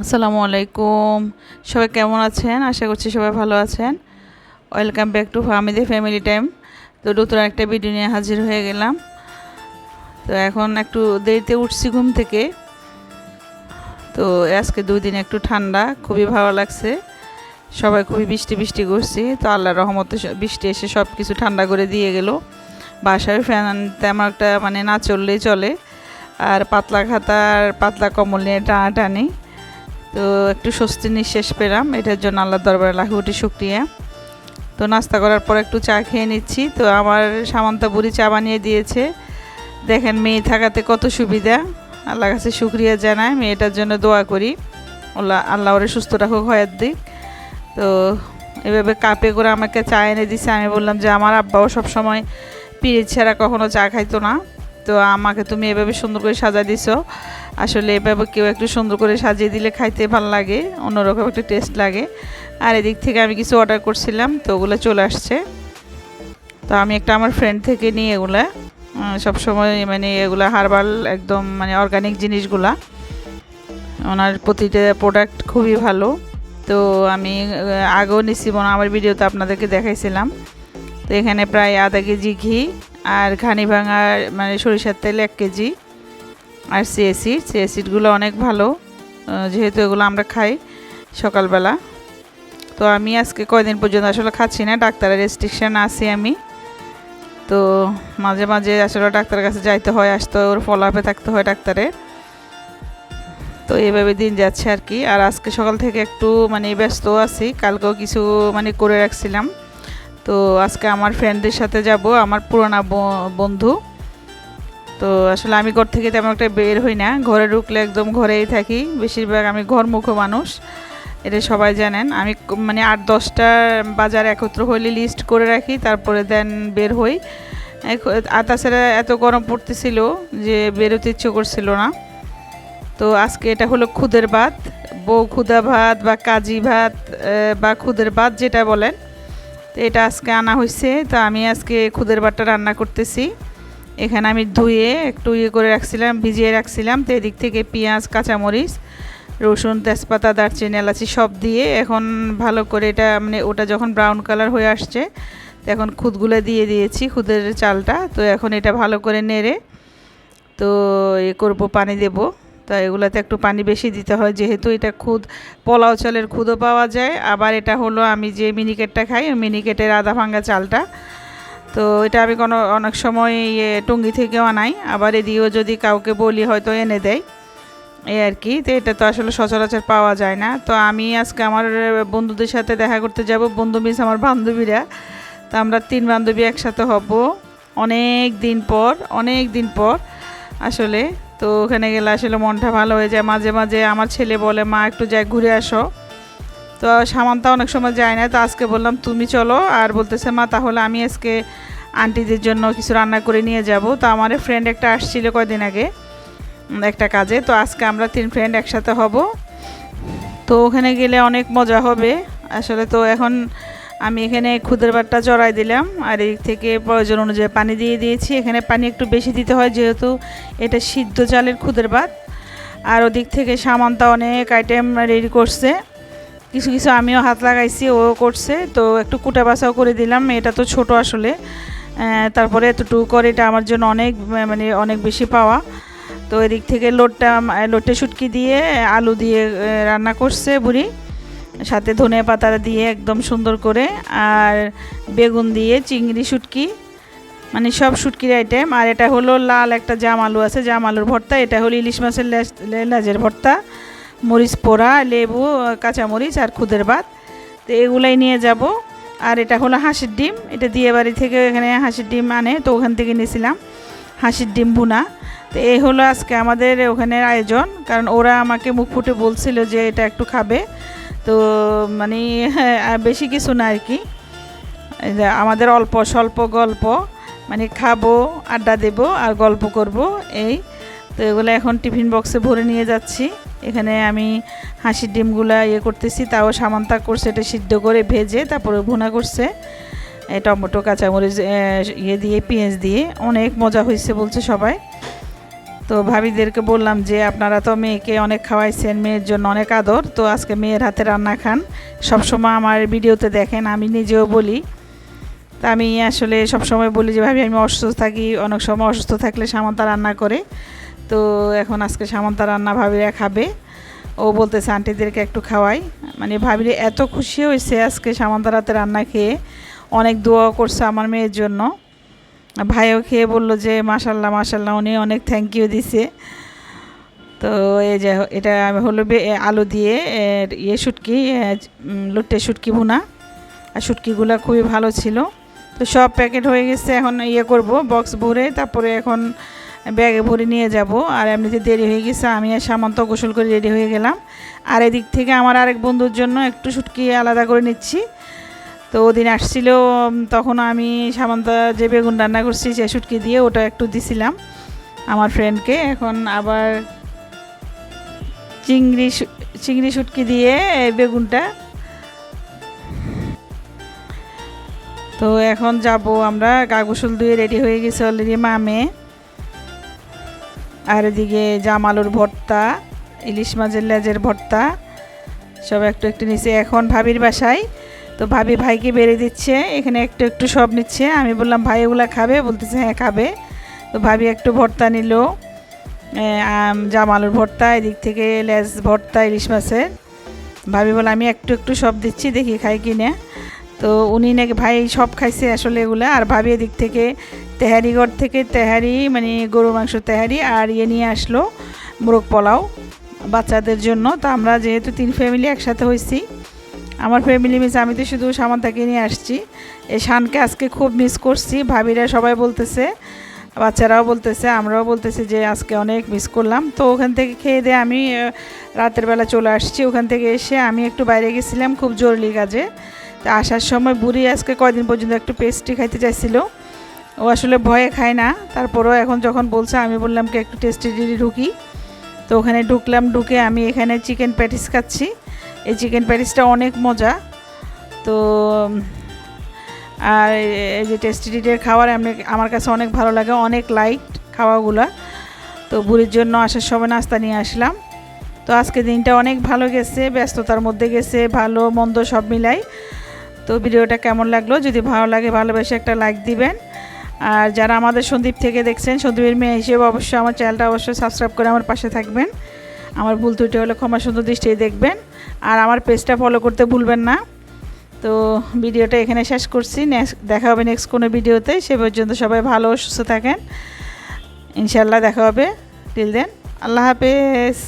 আসসালামু আলাইকুম। সবাই কেমন আছেন? আশা করছি সবাই ভালো আছেন। Welcome back to family family time তো নতুন একটা ভিডিও নিয়ে হাজির হয়ে গেলাম। তো এখন একটু দেরিতে উঠছি ঘুম থেকে। তো আজকে দুই দিন একটু ঠান্ডা, খুবই ভালো লাগছে। সবাই খুবই বৃষ্টি বৃষ্টি করছি। তো আল্লাহ রহমতে বৃষ্টি এসে সব কিছু ঠান্ডা করে দিয়ে গেল। বাসায় ফ্যান তেমন একটা মানে না চললেই চলে। আর পাতলা খাতার পাতলা কম্বল নিয়ে টানাটানি। তো একটু স্বস্তি নিঃশ্বাস পেলাম। এটার জন্য আল্লাহর দরবারে লাখো শুক্রিয়া। তো নাস্তা করার পর একটু চা খেয়ে নিচ্ছি। তো আমার সামান্তা বুড়ি চা বানিয়ে দিয়েছে। দেখেন মেয়ে থাকাতে কত সুবিধা। আল্লাহ কাছে শুক্রিয়া জানাই। মেয়েটার জন্য দোয়া করি। আল্লাহ আল্লাহ ওরে সুস্থ রাখুক হয়ার দিক। তো এভাবে কাপে করে আমাকে চা এনে দিছে। আমি বললাম যে, আমার আব্বাও সবসময় পিরিচ ছাড়া কখনো চা খাইতো না। তো আমাকে তুমি এভাবে সুন্দর করে সাজা দিছো। আসলে এভাবে কেউ একটু সুন্দর করে সাজিয়ে দিলে খাইতে ভালো লাগে, অন্যরকম একটা টেস্ট লাগে। আর এদিক থেকে আমি কিছু অর্ডার করছিলাম, তো ওগুলো চলে আসছে। তো আমি একটা আমার ফ্রেন্ড থেকে নিই এগুলা। সবসময় মানে এগুলা হার্বাল একদম মানে অর্গানিক জিনিসগুলা। ওনার প্রতিটা প্রোডাক্ট খুবই ভালো। তো আমি আগেও নিচ্ছি মনে আমার ভিডিওতে আপনাদেরকে দেখাইছিলাম। তো এখানে প্রায় আধা কেজি ঘি আর ঘানি ভাঙার মানে সরিষার তেল এক কেজি। আর সিএসিড সিএসিডগুলো অনেক ভালো। যেহেতু এগুলো আমরা খাই সকালবেলা। তো আমি আজকে কয়দিন পর্যন্ত আসলে খাচ্ছি না, ডাক্তারের রেস্ট্রিকশান আছি আমি। তো মাঝে মাঝে আসলে ডাক্তারের কাছে যাইতে হয়, আসতে ওর ফলো আপে থাকতে হয় ডাক্তারের। তো এইভাবে দিন যাচ্ছে আর কি। আর আজকে সকাল থেকে একটু মানে ব্যস্ত আছি, কালকেও কিছু মানে করে রাখছিলাম। তো আজকে আমার ফ্রেন্ডদের সাথে যাব, আমার পুরোনো বন্ধু। তো আসলে আমি ঘর থেকে তেমন একটা বের হই না। ঘরে ঢুকলে একদম ঘরেই থাকি। বেশিরভাগ আমি ঘরমুখ মানুষ। এটা সবাই জানেন। আমি মানে আট দশটা বাজার একত্র হইলে লিস্ট করে রাখি, তারপরে দেন বের হই। আর তাছাড়া এত গরম পড়তেছিল যে বেরোতে ইচ্ছে করছিল না। তো আজকে এটা হলো খুদের ভাত। বউ খুদা ভাত বা কাজি ভাত বা খুদের ভাত যেটা বলেন। তো এটা আজকে আনা হয়েছে তো আমি আজকে খুদের ভাতটা রান্না করতেছি। এখানে আমি ধুয়ে একটু ইয়ে করে রাখছিলাম, ভিজিয়ে রাখছিলাম। তো এদিক থেকে পেঁয়াজ, কাঁচামরিচ, রসুন, তেজপাতা, দারচিনি, এলাচি সব দিয়ে এখন ভালো করে এটা মানে ওটা যখন ব্রাউন কালার হয়ে আসছে এখন খুদগুলো দিয়ে দিয়েছি, খুদের চালটা। তো এখন এটা ভালো করে নেড়ে তো এ করব, পানি দেব। তো এগুলোতে একটু পানি বেশি দিতে হয়, যেহেতু এটা খুদ, পোলাও চালের খুদও পাওয়া যায়। আবার এটা হলো আমি যে মিনিকেটটা খাই মিনিকেটের আদা ভাঙ্গা চালটা। তো এটা আমি কোনো, অনেক সময় ইয়ে টুঙ্গি থেকেও আনাই। আবার এদিকেও যদি কাউকে বলি হয়তো এনে দেয়। এই আর কি, তো এটা তো আসলে সচরাচর পাওয়া যায় না। তো আমি আজকে আমার বন্ধুদের সাথে দেখা করতে যাব। বন্ধু মিস আমার বান্ধবীরা। তো আমরা তিন বান্ধবী একসাথে হব। অনেক দিন পর, অনেক দিন পর আসলে। তো ওখানে গেলে আসলে মনটা ভালো হয়ে যায়। মাঝে মাঝে আমার ছেলে বলে, মা, একটু যাই ঘুরে আসো। তো সামান্তা অনেক সময় যায় না, তো আজকে বললাম তুমি চলো। আর বলতেছে, মা, তাহলে আমি আজকে আন্টিদের জন্য কিছু রান্না করে নিয়ে যাব। তো আমার ফ্রেন্ড একটা আসছিল কয়দিন আগে একটা কাজে। তো আজকে আমরা তিন ফ্রেন্ড একসাথে হব। তো ওখানে গেলে অনেক মজা হবে। আসলে তো এখন আমি এখানে খুদের ভাতটা চড়াই দিলাম। আর এই থেকে প্রয়োজন অনুযায়ী পানি দিয়ে দিয়েছি। এখানে পানি একটু বেশি দিতে হয়, যেহেতু এটা সিদ্ধ চালের খুদের ভাত। আর ওদিক থেকে সামান্তা অনেক আইটেম রেডি করছে। কিছু কিছু আমিও হাত লাগাইছি, ও করছে। তো একটু কুটা বাছাও করে দিলাম, এটা তো ছোট আসলে। তারপরে এতটুকু করে এটা আমার জন্য অনেক মানে অনেক বেশি পাওয়া। তো এদিক থেকে লোটটা লোটে শুটকি দিয়ে, আলু দিয়ে রান্না করছে বুড়ি। সাথে ধনে পাতা দিয়ে একদম সুন্দর করে, আর বেগুন দিয়ে চিংড়ি শুটকি। মানে সব শুটকির আইটেম আর এটা হলো লাল একটা জাম আলু আছে, জাম আলুর ভর্তা। এটা হলো ইলিশ মাছের লেজের ভর্তা। মরিচ পোড়া লেবু কাঁচামরিচ আর খুদের ভাত। তো এগুলাই নিয়ে যাব। আর এটা হলো হাঁসির ডিম। এটা দিয়ে বাড়ি থেকে এখানে হাঁসির ডিম আনে। তো ওখান থেকে নিয়েছিলাম হাঁসির ডিম ভুনা। তো এই হলো আজকে আমাদের ওখানের আয়োজন। কারণ ওরা আমাকে মুখ ফুটে বলছিল যে এটা একটু খাবে। তো মানে হ্যাঁ, বেশি কিছু না আর কি। আমাদের অল্প স্বল্প গল্প। মানে খাব আড্ডা দেব আর গল্প করব এই। তো এগুলো এখন টিফিন বক্সে ভরে নিয়ে যাচ্ছি। এখানে আমি হাঁসির ডিমগুলো ইয়ে করতেছি, তাও সামান্তা করছে, এটা সিদ্ধ করে ভেজে তারপরে ভুনা করছে। টমেটো, কাঁচামরিচ ইয়ে দিয়ে, পেঁয়াজ দিয়ে, অনেক মজা হয়েছে বলছে সবাই। তো ভাবিদেরকে বললাম যে, আপনারা তো মেয়েকে অনেক খাওয়াইছেন, মেয়ের জন্য অনেক আদর, তো আজকে মেয়ের হাতে রান্না খান। সবসময় আমার ভিডিওতে দেখেন, আমি নিজেও বলি। তা আমি আসলে সবসময় বলি যে, ভাবি, আমি অসুস্থ থাকি, অনেক সময় অসুস্থ থাকলে সামান্তা রান্না করে। তো এখন আজকে সামন্তা রান্না ভাবিরা খাবে। ও বলতেছে, আন্টিদেরকে একটু খাওয়াই। মানে ভাবিরে এত খুশি হয়েছে আজকে সামান্তা রাতে রান্না খেয়ে। অনেক দোয়া করছে আমার মেয়ের জন্য। ভাইও খেয়ে বলল যে, মাশাল্লাহ মাশাল্লাহ, উনি অনেক থ্যাংক ইউ দিছে। তো এই যে, এটা হলো আলু দিয়ে ইয়ে শুটকি লুটে শুটকি ভুনা। আর শুটকিগুলো খুবই ভালো ছিল। তো সব প্যাকেট হয়ে গেছে, এখন ইয়ে করব, বক্স ভরে, তারপরে এখন ব্যাগে ভরে নিয়ে যাব। আর এমনিতে দেরি হয়ে গেছে, আমি আর সামন্ত গোসল করে রেডি হয়ে গেলাম। আর এদিক থেকে আমার আরেক বন্ধুর জন্য একটু শুটকি আলাদা করে নিচ্ছি। তো ওদিন আসছিল তখন আমি সামান্ত যে বেগুন রান্না করছি, সে শুটকি দিয়ে ওটা একটু দিছিলাম আমার ফ্রেন্ডকে এখন আবার চিংড়ি চিংড়ি শুটকি দিয়ে বেগুনটা। তো এখন যাব আমরা, গা গোসল দিয়ে রেডি হয়ে গেছে অলরেডি মামে আর এদিকে জাম আলুর ভর্তা, ইলিশ মাছের লেজের ভর্তা, সব একটু একটু নিচে এখন ভাবির বাসায়, তো ভাবি ভাইকে বেড়ে দিচ্ছে, এখানে একটু একটু সব নিচ্ছে। আমি বললাম, ভাই, এগুলা খাবে? বলতেছে হ্যাঁ খাবে। তো ভাবি একটু ভর্তা নিল জাম আলুর ভর্তা, এদিক থেকে লেজ ভর্তা, ইলিশ মাছের। ভাবি বলে আমি একটু একটু সব দিচ্ছি, দেখি খাই কিনে। তো উনি নাকি, ভাই, সব খাইছে আসলে এগুলো। আর ভাবি এদিক থেকে তেহারিগড় থেকে তেহারি মানে গরু মাংস তেহারি আর ইয়ে নিয়ে আসলো মোরগ পোলাও বাচ্চাদের জন্য। তো আমরা যেহেতু তিন ফ্যামিলি একসাথে হয়েছি আমার ফ্যামিলি মিস আমি তো শুধু সামান্তাকে নিয়ে আসছি। এই শানকে আজকে খুব মিস করছি। ভাবিরা সবাই বলতেছে, বাচ্চারাও বলতেছে, আমরাও বলতেছি যে আজকে অনেক মিস করলাম। তো ওখান থেকে খেয়ে দিয়ে আমি রাতের বেলা চলে আসছি। ওখান থেকে এসে আমি একটু বাইরে গেছিলাম খুব জরুরি কাজে। তো আসার সময় বুড়ি আজকে কয়দিন পর্যন্ত একটু পেস্ট্রি খাইতে চাইছিল ও আসলে ভয়ে খায় না। তারপরেও এখন যখন বলছে, আমি বললাম কি, একটু টেস্টি ঢুকি। তো ওখানে ঢুকলাম, ঢুকে আমি এখানে চিকেন প্যাটিস খাচ্ছি। এই চিকেন প্যাটিসটা অনেক মজা। তো, আর এই যে টেস্টি ডিটের খাবার আমি, আমার কাছে অনেক ভালো লাগে, অনেক লাইট খাওয়াগুলা। তো বুড়ির জন্য আসার সময় নাস্তা নিয়ে আসলাম। তো আজকে দিনটা অনেক ভালো গেছে, ব্যস্ততার মধ্যে গেছে, ভালো, মন্দ সব মিলাই। তো ভিডিওটা কেমন লাগল? যদি ভালো লাগে, ভালোবেসে একটা লাইক দিবেন। আর যারা আমাদের সন্দীপ থেকে দেখছেন, সন্দীপের মেয়ে হিসেবে অবশ্যই আমার চ্যানেলটা অবশ্যই সাবস্ক্রাইব করে আমার পাশে থাকবেন। আমার ভুল ত্রুটি হলে ক্ষমা সুন্দর দৃষ্টিতে দেখবেন। আর আমার পেজটা ফলো করতে ভুলবেন না। তো ভিডিওটা এখানে শেষ করছি। নেক্সট দেখা হবে নেক্সট কোনো ভিডিওতে। সে পর্যন্ত সবাই ভালো সুস্থ থাকেন। ইনশাল্লাহ দেখা হবে। টিল দেন আল্লাহ হাফেজ।